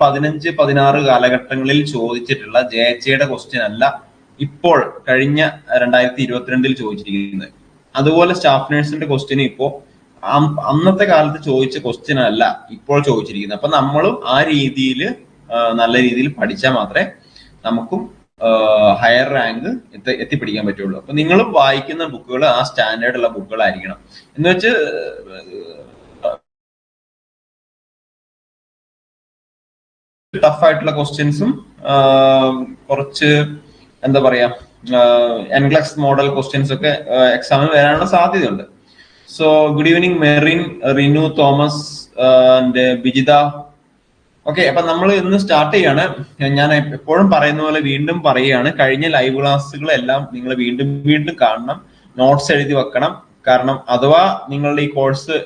പതിനഞ്ച് പതിനാറ് കാലഘട്ടങ്ങളിൽ ചോദിച്ചിട്ടുള്ള ജെ എച്ച് എയുടെ ക്വസ്റ്റ്യൻ അല്ല ഇപ്പോൾ കഴിഞ്ഞ രണ്ടായിരത്തി ഇരുപത്തിരണ്ടിൽ ചോദിച്ചിരിക്കുന്നത്. അതുപോലെ സ്റ്റാഫ് നേഴ്സിന്റെ ക്വസ്റ്റ്യൻ ഇപ്പോ അന്നത്തെ കാലത്ത് ചോദിച്ച ക്വസ്റ്റ്യൻ അല്ല ഇപ്പോൾ ചോദിച്ചിരിക്കുന്നത്. അപ്പൊ നമ്മളും ആ രീതിയിൽ നല്ല രീതിയിൽ പഠിച്ചാൽ മാത്രമേ നമുക്കും ഹയർ റാങ്ക് എത്തി എത്തിപ്പിടിക്കാൻ പറ്റുള്ളൂ. അപ്പൊ നിങ്ങളും വായിക്കുന്ന ബുക്കുകൾ ആ സ്റ്റാൻഡേർഡ് ഉള്ള ബുക്കുകളായിരിക്കണം എന്ന് വെച്ച് ടഫ് ആയിട്ടുള്ള ക്വസ്റ്റ്യൻസും കുറച്ച് എന്താ പറയാ എൻഗ്ലക്സ് മോഡൽ ക്വസ്റ്റ്യൻസ് ഒക്കെ എക്സാമിന് വരാനുള്ള സാധ്യതയുണ്ട്. So good evening Merin Rinu Thomas Bijitha okay അപ്പൊ നമ്മൾ ഇന്ന് സ്റ്റാർട്ട് ചെയ്യാണ്. ഞാൻ എപ്പോഴും പറയുന്ന പോലെ വീണ്ടും പറയുകയാണ്. കഴിഞ്ഞ ലൈവ് ക്ലാസ്സുകളെല്ലാം നിങ്ങൾ വീണ്ടും വീണ്ടും കാണണം. നോട്ട്സ് എഴുതി വെക്കണം. കാരണം അഥവാ നിങ്ങളുടെ ഈ കോഴ്സ്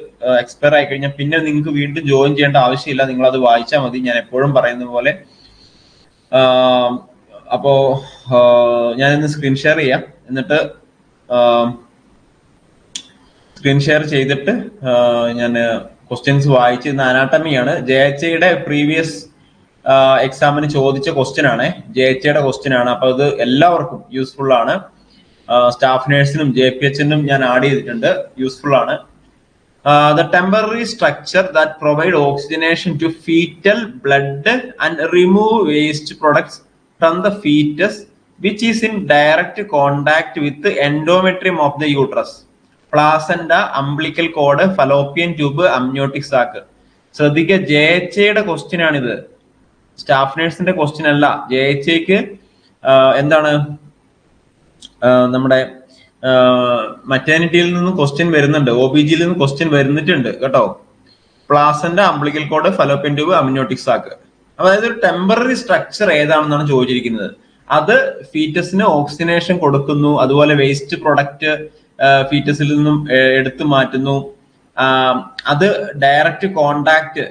എക്സ്പയർ ആയി കഴിഞ്ഞാൽ പിന്നെ നിങ്ങൾക്ക് വീണ്ടും ജോയിൻ ചെയ്യേണ്ട ആവശ്യമില്ല. നിങ്ങൾ അത് വായിച്ചാൽ മതി. ഞാൻ എപ്പോഴും പറയുന്ന പോലെ. അപ്പോ ഞാൻ ഇന്ന് സ്ക്രീൻ ഷെയർ ചെയ്യാം. എന്നിട്ട് സ്ക്രീൻ ഷെയർ ചെയ്തിട്ട് ഞാൻ ക്വസ്റ്റ്യൻസ് വായിച്ച് ഇന്ന് അനാട്ടമിയാണ് ജെ എച്ച് യുടെ പ്രീവിയസ് എക്സാമിന് ചോദിച്ച ക്വസ്റ്റ്യൻ ആണ്. ജെ എച്ച് യുടെ ക്വസ്റ്റ്യൻ ആണ്. അപ്പൊ അത് എല്ലാവർക്കും യൂസ്ഫുൾ ആണ്. സ്റ്റാഫ് നേഴ്സിനും ജെ പി എച്ചിനും ഞാൻ ആഡ് ചെയ്തിട്ടുണ്ട്. യൂസ്ഫുൾ ആണ്. The temporary structure that provide oxygenation to foetal blood and remove waste products from the foetus which is in direct contact with endometrium of the uterus placenta umbilical cord fallopian tube amniotic sac ശ്രദ്ധിക്കുക J H എയുടെ question ആണിത്. Staff നേഴ്സിന്റെ question അല്ല. J H എക്ക് എന്താണ്? നമ്മുടെ മറ്റേണിറ്റിയിൽ നിന്ന് question വരുന്നുണ്ട്. ഒ ബി ജിയിൽ നിന്ന് ക്വസ്റ്റ്യൻ വരുന്നിട്ടുണ്ട് കേട്ടോ. Placenta umbilical cord fallopian tube amniotic sac അതായത് ഒരു ടെമ്പററി സ്ട്രക്ചർ ഏതാണെന്നാണ് ചോദിച്ചിരിക്കുന്നത്. അത് ഫീറ്റസിന് ഓക്സിനേഷൻ കൊടുക്കുന്നു അതുപോലെ വേസ്റ്റ് പ്രൊഡക്റ്റ് ഫീറ്റസിൽ നിന്നും എടുത്തു മാറ്റുന്നു. അത് direct contact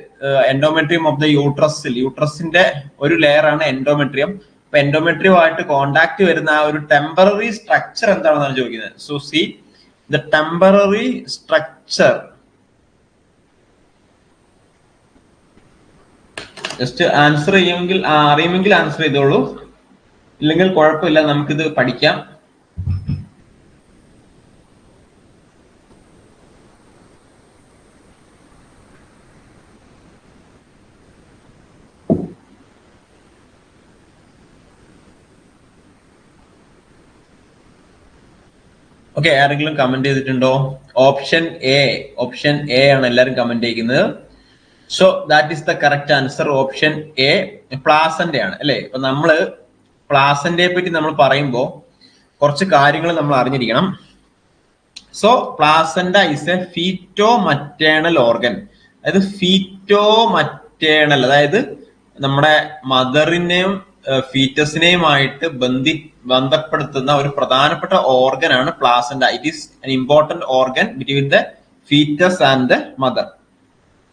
endometrium of the യൂട്രസിൽ യൂട്രസിന്റെ ഒരു ലെയർ ആണ് എൻഡോമെട്രിയം എൻഡോമെട്രിയുമായിട്ട് കോണ്ടാക്ട് വരുന്ന ആ ഒരു ടെമ്പററി സ്ട്രക്ചർ എന്താണെന്നാണ് ചോദിക്കുന്നത്? So see the temporary structure just answer ചെയ്യുമെങ്കിൽ അറിയുമെങ്കിൽ ആൻസർ ചെയ്തോളൂ. ഇല്ലെങ്കിൽ കുഴപ്പമില്ല നമുക്കിത് പഠിക്കാം. ഓക്കെ ആരെങ്കിലും കമന്റ് ചെയ്തിട്ടുണ്ടോ? ഓപ്ഷൻ എ ഓപ്ഷൻ എ ആണ് എല്ലാവരും കമന്റ് ചെയ്യുന്നത്. So that is the correct answer option A placenta ആണ് അല്ലെ? ഇപ്പൊ നമ്മൾ പ്ലാസന്റെ പറ്റി നമ്മൾ പറയുമ്പോൾ കുറച്ച് കാര്യങ്ങൾ നമ്മൾ അറിഞ്ഞിരിക്കണം. So placenta is a foeto maternal organ അതായത് ഫീറ്റോ മറ്റേണൽ അതായത് നമ്മുടെ മദറിനെയും ഫീറ്റസിനെയുമായിട്ട് ബന്ധി ബന്ധപ്പെടുത്തുന്ന ഒരു പ്രധാനപ്പെട്ട ഓർഗൻ ആണ് placenta. It is an important organ between the fetus and the mother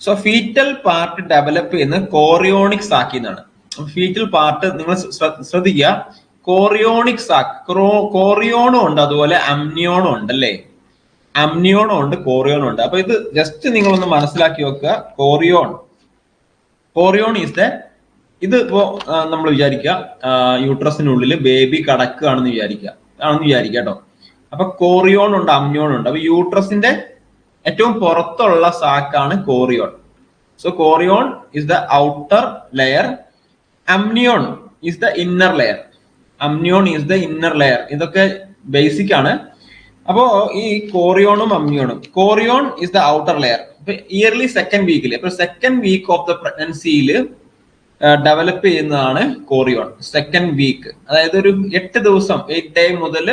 so fetal part develop ചെയ്യുന്ന കോറിയോണിക് സാക്കി എന്നാണ് ഫീറ്റൽ പാർട്ട് നിങ്ങൾ ശ്രദ്ധിക്കുക. കോറിയോണിക് സാക്ക് കോറിയോണും ഉണ്ട് അതുപോലെ അമ്നിയോണും ഉണ്ട് അല്ലേ? അമ്നിയോണും ഉണ്ട് കോറിയോണും ഉണ്ട്. അപ്പൊ ഇത് ജസ്റ്റ് നിങ്ങളൊന്ന് മനസ്സിലാക്കി വെക്കുക. കോറിയോൺ കോറിയോൺ ഈസ് ദ ഇത് ഇപ്പോ നമ്മൾ വിചാരിക്കുക യൂട്രസിനുള്ളിൽ ബേബി കടക്കുകയാണെന്ന് വിചാരിക്കുക ആണെന്ന് വിചാരിക്കുക കേട്ടോ അപ്പൊ കോറിയോൺ ഉണ്ട് അമ്നിയോൺ ഉണ്ട്. അപ്പൊ യൂട്രസിന്റെ ഏറ്റവും പുറത്തുള്ള സാക്കാണ് chorion so chorion is the outer layer amnion is the inner layer amnion is the inner layer ഇതൊക്കെ ബേസിക് ആണ്. അപ്പോ ഈ കോറിയോണും അമ്നിയോണും chorion is the outer layer early second വീക്കിൽ അപ്പൊ സെക്കൻഡ് വീക്ക് ഓഫ് ദ പ്രഗ്നൻസിയിൽ ഡെവലപ്പ് ചെയ്യുന്നതാണ് കോറിയോൺ സെക്കൻഡ് വീക്ക് അതായത് ഒരു എട്ട് ദിവസം എയ്റ്റ് ഡേ മുതൽ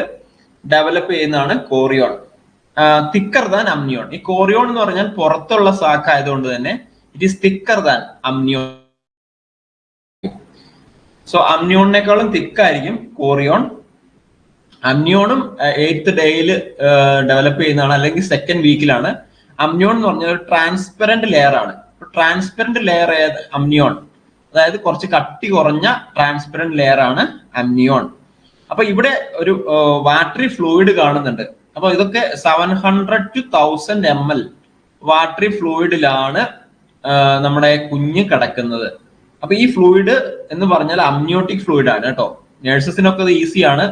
ഡെവലപ്പ് ചെയ്യുന്നതാണ് കോറിയോൺ തിക്കർ ദാൻ അമ്നിയോൺ ഈ കോറിയോൺ എന്ന് പറഞ്ഞാൽ പുറത്തുള്ള സാക്ക് ആയതുകൊണ്ട് തന്നെ it is thicker than amnion so അമ്നിയോണിനേക്കാളും തിക്കായിരിക്കും കോറിയോൺ അമ്നിയോണും എയ്ത്ത് ഡേയിൽ ഡെവലപ്പ് ചെയ്യുന്നതാണ് അല്ലെങ്കിൽ സെക്കൻഡ് വീക്കിലാണ് അമ്നിയോൺ എന്ന് പറഞ്ഞാൽ ട്രാൻസ്പെറന്റ് ലെയർ ആണ്. ട്രാൻസ്പെറന്റ് ലെയർ അമ്നിയോൺ അതായത് കുറച്ച് കട്ടി കുറഞ്ഞ ട്രാൻസ്പെറന്റ് ലെയർ ആണ് അമ്നിയോൺ അപ്പൊ ഇവിടെ ഒരു വാട്ടറി ഫ്ലൂയിഡ് കാണുന്നുണ്ട്. അപ്പൊ ഇതൊക്കെ seven hundred to thousand M L watery ഫ്ലൂയിഡിലാണ് നമ്മുടെ കുഞ്ഞ് കിടക്കുന്നത്. അപ്പൊ ഈ ഫ്ലൂയിഡ് എന്ന് പറഞ്ഞാൽ അമ്നിയോട്ടിക് ഫ്ലൂയിഡ് ആണ് കേട്ടോ. നേഴ്സസിനൊക്കെ അത് ഈസിയാണ്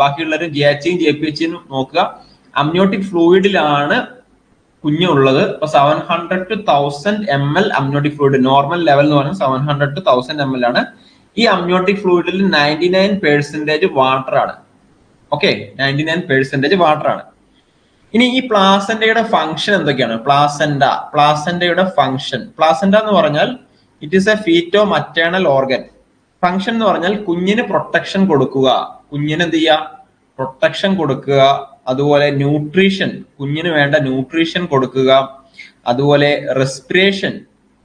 ബാക്കിയുള്ളവർ ജി എച്ച് ജെ പി എച്ചും നോക്കുക. അമ്നിയോട്ടിക് ഫ്ലൂയിഡിലാണ് കുഞ്ഞുള്ളത്. അപ്പൊ seven hundred to thousand M L amniotic fluid normal level എന്ന് പറഞ്ഞാൽ seven hundred to thousand M L ആണ്. ഈ അമ്നിയോട്ടിക് ഫ്ലൂയിഡിൽ നയന്റി നയൻ പെർസെന്റേജ് വാട്ടർ ആണ്. Okay ninety nine percentage water ആണ്. ഇനി ഈ പ്ലാസന്റയുടെ ഫംഗ്ഷൻ എന്തൊക്കെയാണ്? പ്ലാസന്റ പ്ലാസന്റയുടെ ഫംഗ്ഷൻ പ്ലാസന്റ എന്ന് പറഞ്ഞാൽ it is a foeto maternal organ function എന്ന് പറഞ്ഞാൽ കുഞ്ഞിന് പ്രൊട്ടക്ഷൻ കൊടുക്കുക. കുഞ്ഞിന് എന്ത് ചെയ്യുക? പ്രൊട്ടക്ഷൻ കൊടുക്കുക. അതുപോലെ ന്യൂട്രീഷൻ കുഞ്ഞിന് വേണ്ട ന്യൂട്രീഷൻ കൊടുക്കുക. അതുപോലെ റെസ്പിറേഷൻ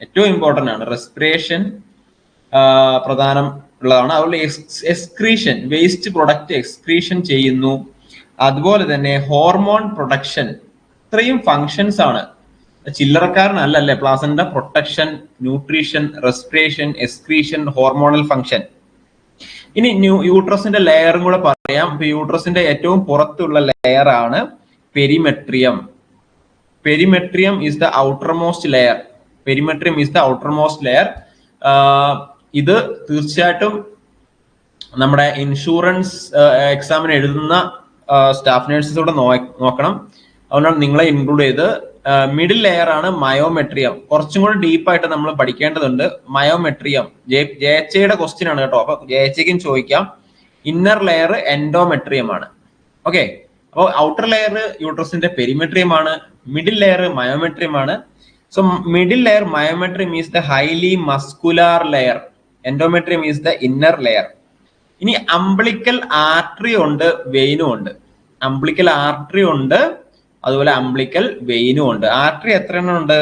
ഏറ്റവും ഇമ്പോർട്ടന്റ് ആണ്. റെസ്പിറേഷൻ പ്രധാനം ഉള്ളതാണ്. അതുപോലെ എക്സ്ക്രീഷൻ വേസ്റ്റ് പ്രൊഡക്റ്റ് എക്സ്ക്രീഷൻ ചെയ്യുന്നു. അതുപോലെ തന്നെ ഹോർമോൺ പ്രൊഡക്ഷൻ ഇത്രയും ഫങ്ഷൻസ് ആണ്. ചില്ലറക്കാരനല്ല അല്ലേ? Placenta protection nutrition respiration excretion hormonal function ഇനി ന്യൂ യൂട്രസിന്റെ ലെയറും കൂടെ പറയാം. യൂട്രസിന്റെ ഏറ്റവും പുറത്തുള്ള ലെയർ ആണ് perimetrium perimetrium is the outermost layer perimetrium is the outermost layer ഇത് തീർച്ചയായിട്ടും നമ്മുടെ ഇൻഷുറൻസ് എക്സാമിന് എഴുതുന്ന സ്റ്റാഫ് നേഴ്സസ് കൂടെ നോക്കണം. അതുകൊണ്ടാണ് നിങ്ങളെ ഇൻക്ലൂഡ് ചെയ്ത് മിഡിൽ ലെയർ ആണ് മയോമെട്രിയം. കുറച്ചും കൂടി ഡീപ്പായിട്ട് നമ്മൾ പഠിക്കേണ്ടതുണ്ട് മയോമെട്രിയം. ജെ ജെ എച്ച് യുടെ ക്വസ്റ്റ്യൻ ആണ് കേട്ടോ. അപ്പൊ ജെ എച്ച് ക്കും ചോദിക്കാം. ഇന്നർ ലെയർ എൻഡോമെട്രിയം ആണ്. ഓക്കെ അപ്പോൾ ഔട്ടർ ലെയർ യൂട്രസിന്റെ പെരിമെട്രിയം ആണ്. മിഡിൽ ലെയർ മയോമെട്രിയം ആണ്. So middle layer myometrium is the highly muscular layer endometrium is the inner layer ഇനി അംബ്ലിക്കൽ ആർട്ടറി ഉണ്ട് വെയിനും ഉണ്ട്. അംബ്ലിക്കൽ ആർട്ടറി ഉണ്ട് അതുപോലെ അംബ്ലിക്കൽ വെയിനും ഉണ്ട്. ആർട്ടറി എത്ര എണ്ണം ഉണ്ട്?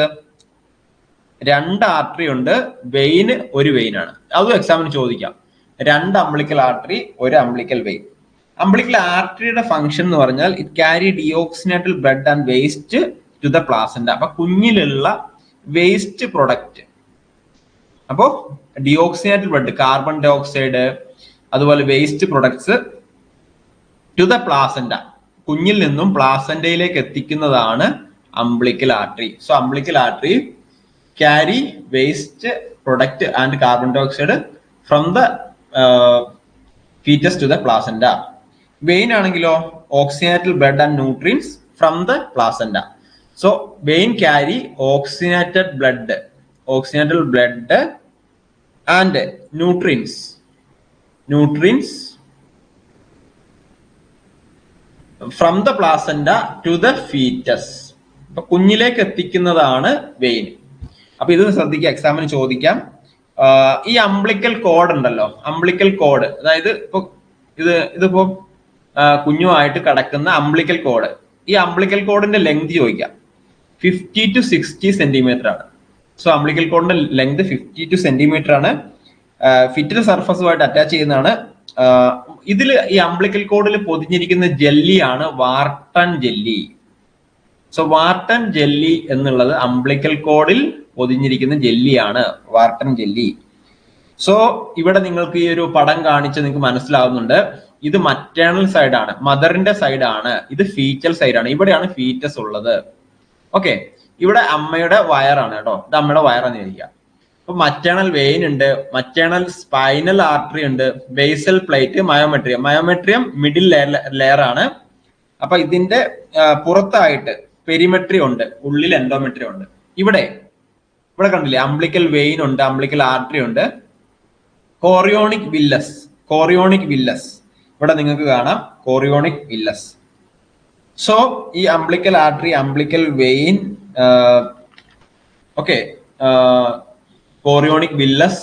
രണ്ട് ആർട്ടറി ഉണ്ട്. വെയിൻ ഒരു വെയിനാണ് അതും എക്സാമിന് ചോദിക്കാം. രണ്ട് അംബ്ലിക്കൽ ആർട്ടറി ഒരു അംബ്ലിക്കൽ വെയിൻ അംബ്ലിക്കൽ ആർട്ടറിയുടെ ഫംഗ്ഷൻ എന്ന് പറഞ്ഞാൽ it carry deoxygenated blood and waste to the placenta അപ്പൊ കുഞ്ഞിലുള്ള വേസ്റ്റ് പ്രൊഡക്റ്റ് അപ്പോ ഡിയോക്സിനേറ്റൽ ബ്ലഡ് കാർബൺ ഡയോക്സൈഡ് അതുപോലെ waste products to the placenta കുഞ്ഞിൽ നിന്നും പ്ലാസന്റയിലേക്ക് എത്തിക്കുന്നതാണ് umbilical artery. So umbilical artery carry waste product and carbon dioxide from the foetus to the placenta vein ആണെങ്കിലോ oxygenated blood and nutrients from the placenta so vein carry oxygenated blood oxygenated blood and nutrients nutrients from the placenta to the foetus അപ്പൊ കുഞ്ഞിലേക്ക് എത്തിക്കുന്നതാണ് vein അപ്പൊ ഇത് ശ്രദ്ധിക്കുക എക്സാമിന് ചോദിക്കാം. ഈ umbilical cord ഉണ്ടല്ലോ അംബ്ലിക്കൽ കോഡ് അതായത് ഇപ്പൊ ഇത് ഇതിപ്പോ കുഞ്ഞുമായിട്ട് കിടക്കുന്ന അംബ്ലിക്കൽ കോഡ് ഈ അംബ്ലിക്കൽ കോഡിന്റെ ലെങ്ത് ചോദിക്കാം. ഫിഫ്റ്റി ടു സിക്സ്റ്റി സെന്റിമീറ്റർ ആണ്. സോ അംബ്ലിക്കൽ കോഡിന്റെ ലെങ്ത് ഫിഫ്റ്റി ടു സെന്റിമീറ്റർ ആണ്. ഫിറ്റൽ സർഫസുമായിട്ട് അറ്റാച്ച് ചെയ്യുന്നതാണ്. ഇതിൽ ഈ അംബ്ലിക്കൽ കോഡിൽ പൊതിഞ്ഞിരിക്കുന്ന ജെല്ലിയാണ് Wharton jelly. So Wharton jelly എന്നുള്ളത് അംബ്ലിക്കൽ കോഡിൽ പൊതിഞ്ഞിരിക്കുന്ന ജെല്ലിയാണ് വാർട്ടൺ ജെല്ലി. സോ ഇവിടെ നിങ്ങൾക്ക് ഈ ഒരു പടം കാണിച്ച് നിങ്ങൾക്ക് മനസ്സിലാവുന്നുണ്ട്. ഇത് മറ്റേണൽ സൈഡാണ് മദറിന്റെ സൈഡാണ് ഇത് ഫീറ്റൽ സൈഡാണ് ഇവിടെയാണ് ഫീറ്റസ് ഉള്ളത്. ഓക്കെ ഇവിടെ അമ്മയുടെ വയറാണ് കേട്ടോ. ഇത് അമ്മയുടെ വയറാന്ന് ചോദിക്കുക അപ്പൊ മറ്റേണൽ വെയിൻ ഉണ്ട് മറ്റേണൽ സ്പൈനൽ ആർട്ടറി ഉണ്ട് basal plate myometrium myometrium middle layer ആണ്. അപ്പൊ ഇതിന്റെ പുറത്തായിട്ട് പെരിമെട്രി ഉണ്ട് ഉള്ളിൽ എൻഡോമെട്രി ഉണ്ട്. ഇവിടെ ഇവിടെ കണ്ടില്ലേ അംബ്ലിക്കൽ വെയിൻ ഉണ്ട് അംബ്ലിക്കൽ ആർട്ടറി ഉണ്ട്. കോറിയോണിക് വില്ലസ് കോറിയോണിക് വില്ലസ് ഇവിടെ നിങ്ങൾക്ക് കാണാം കോറിയോണിക് വില്ലസ് സോ ഈ umbilical artery umbilical vein okay chorionic villus.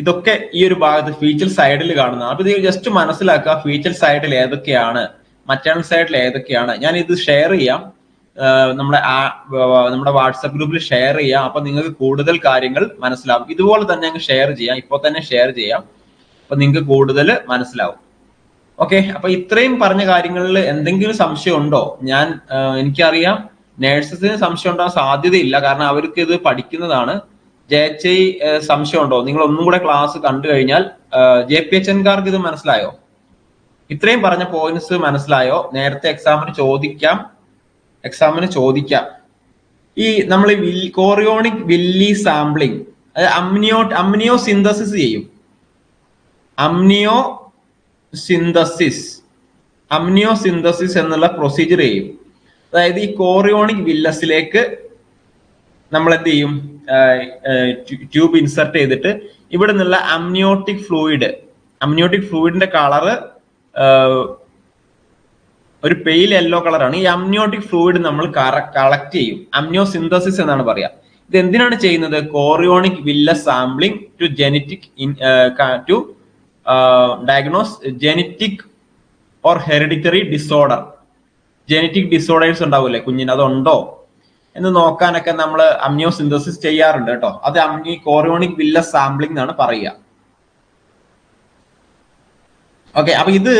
ഇതൊക്കെ ഈ ഒരു ഭാഗത്ത് ഫീച്ചർ സൈഡിൽ കാണുന്നതാണ് അപ്പൊ ഇത് ജസ്റ്റ് മനസ്സിലാക്കുക ഫീച്ചർ സൈഡിൽ ഏതൊക്കെയാണ് മറ്റേണൽ സൈഡിൽ ഏതൊക്കെയാണ്. ഞാൻ ഇത് ഷെയർ ചെയ്യാം നമ്മുടെ നമ്മുടെ വാട്സപ്പ് ഗ്രൂപ്പിൽ ഷെയർ ചെയ്യാം. അപ്പൊ നിങ്ങൾക്ക് കൂടുതൽ കാര്യങ്ങൾ മനസ്സിലാവും. ഇതുപോലെ തന്നെ അങ്ങ് ഷെയർ ചെയ്യാം. ഇപ്പോൾ തന്നെ ഷെയർ ചെയ്യാം. അപ്പൊ നിങ്ങൾക്ക് കൂടുതൽ മനസ്സിലാവും. ഓക്കെ അപ്പൊ ഇത്രയും പറഞ്ഞ കാര്യങ്ങളിൽ എന്തെങ്കിലും സംശയം ഉണ്ടോ? ഞാൻ എനിക്കറിയാം. നേഴ്സസിന് സംശയം ഉണ്ടാകാൻ സാധ്യതയില്ല. കാരണം അവർക്ക് ഇത് പഠിക്കുന്നതാണ്. ജെ എച്ച് ഐ സംശയം ഉണ്ടോ നിങ്ങൾ ഒന്നും കൂടെ ക്ലാസ് കണ്ടു കഴിഞ്ഞാൽ ജെ പി എച്ച് എൻകാർക്ക് ഇത് മനസ്സിലായോ? ഇത്രയും പറഞ്ഞ പോയിന്റ്സ് മനസ്സിലായോ? നേരത്തെ എക്സാമിന് ചോദിക്കാം. എക്സാമിന് ചോദിക്കാം. ഈ നമ്മൾ chorionic villi sampling amnio amniocentesis ചെയ്യും. അമ്നിയോ സിന്തസിസ് അമ്നിയോ സിന്തസിസ് എന്നുള്ള പ്രൊസീജിയർ ചെയ്യും. അതായത് ഈ കോറിയോണിക് വില്ലസിലേക്ക് നമ്മൾ എന്ത് ചെയ്യും? ട്യൂബ് ഇൻസർട്ട് ചെയ്തിട്ട് ഇവിടെ നിന്നുള്ള അമ്നിയോട്ടിക് ഫ്ലൂയിഡ് അമ്നിയോട്ടിക് ഫ്ലൂയിഡിന്റെ കളറ് ഒരു പെയിൽ യെല്ലോ കളറാണ് ഈ അമ്നിയോട്ടിക് ഫ്ലൂയിഡ് നമ്മൾ കളക്ട് ചെയ്യും. അമ്നിയോ സിന്തസിസ് എന്നാണ് പറയാ. ഇത് എന്തിനാണ് ചെയ്യുന്നത് chorionic villi sampling to genetic to diagnose genetic or hereditary disorder genetic disorders ഉണ്ടാവില്ലേ കുഞ്ഞിന്? അതുണ്ടോ? എന്ന് നോക്കാനൊക്കെ നമ്മൾ അമ്നിയോ സിന്തസിസ് ചെയ്യാറുണ്ട് കേട്ടോ. അത് അമ്നി കോറിയോണിക് വില്ല സാമ്പിളിംഗ് എന്നാണ് പറയുക. ഓക്കെ അപ്പൊ ഇത്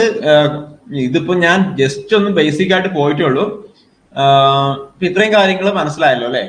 ഇതിപ്പോ ഞാൻ ജസ്റ്റ് ഒന്ന് ബേസിക് ആയിട്ട് പോയിട്ടേ ഉള്ളൂ. ഇത്രയും കാര്യങ്ങൾ മനസ്സിലായല്ലോ അല്ലെ?